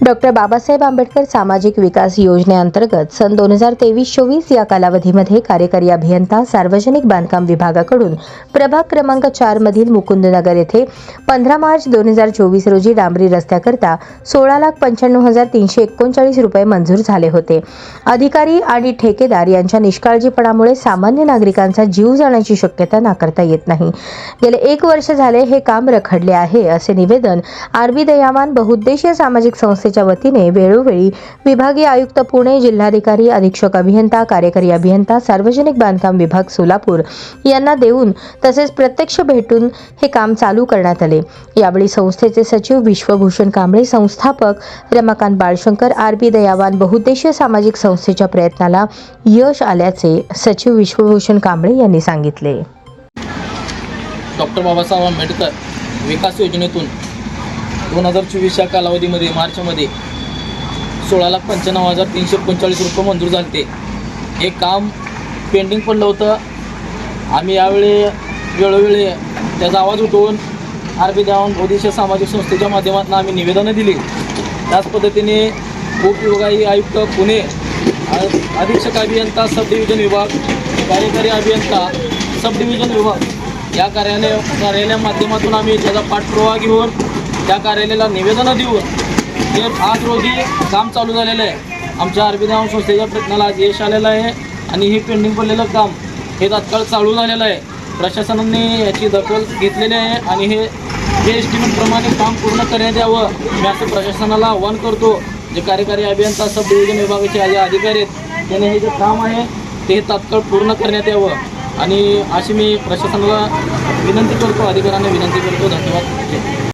doctor Babasaheb Ambedkar सामाजिक विकास योजनेअंतर्गत सन दोन हजार तेवीस चोवीस या कालावधीमध्ये कार्यकारी अभियंता सार्वजनिक बांधकाम विभागाकडून प्रभाग क्रमांक चार मधील मुकुंदनगर येथे पंधरा मार्च दोन हजार चोवीस रोजी डांबरी रस्त्याकरता सोळा लाख पंच्याण्णव हजार तीनशे एकोणचाळीस रुपये मंजूर झाले होते. अधिकारी आणि ठेकेदार यांच्या निष्काळजीपणामुळे सामान्य नागरिकांचा जीव जाण्याची शक्यता नाकारता येत नाही. गेले एक वर्ष झाले हे काम रखडले आहे असे निवेदन आरबी दयावान बहुउद्देशीय सामाजिक संस्थे संस्थेच्या वतीने वेळोवेळी विभागीय आयुक्त पुणे जिल्हाधिकारी अधीक्षक अभियंता कार्यकारी अभियंता सार्वजनिक बांधकाम विभाग सोलापूर यांना देऊन तसेच प्रत्यक्ष भेटून हे काम चालू करण्यात आले. यावेळी संस्थेचे सचिव विश्वभूषण कांबळे संस्थापक रमाकांत बाळशंकर आरबी दयावान बहुद्देशीय सामाजिक संस्थेच्या प्रयत्नाला यश आल्याचे सचिव विश्वभूषण कांबळे यांनी सांगितले. डॉक्टर बाबासाहेब आंबेडकर विकास योजनेतून दोन हजार चोवीसच्या कालावधीमध्ये मार्चमध्ये सोळा लाख पंच्याण्णव हजार तीनशे पंचेचाळीस रुपये मंजूर झाले हे काम पेंडिंग पडलं होतं. आम्ही यावेळी वेळोवेळी त्याचा आवाज उठवून आर बी देवान ओदिशा सामाजिक संस्थेच्या माध्यमातून आम्ही निवेदनं दिली. त्याच पद्धतीने उपविभागीय आयुक्त पुणे अधीक्षक अभियंता सब डिव्हिजन विभाग कार्यकारी अभियंता सब डिव्हिजन विभाग या कार्यालय कार्यालया माध्यमातून आम्ही त्याचा पाठपुरावा घेऊन त्या कार्यालयाला निवेदनं देऊन हे आज रोजी काम चालू झालेलं आहे. आमच्या आरबी धाम संस्थेच्या प्रयत्नाला आज यश आलेलं आहे आणि हे पेंडिंग पडलेलं काम हे तात्काळ चालू झालेलं आहे. प्रशासनाने याची दखल घेतलेली आहे आणि हे जे एस्टिमेटप्रमाणे काम पूर्ण करण्यात यावं मी असं प्रशासनाला आव्हान करतो. जे कार्यकारी अभियंता सब डिव्हिजन विभागाचे जे अधिकारी आहेत त्याने हे जे काम आहे ते तात्काळ पूर्ण करण्यात यावं. आणि अशी मी प्रशासनाला विनंती करतो अधिकाऱ्यांना विनंती करतो. धन्यवाद.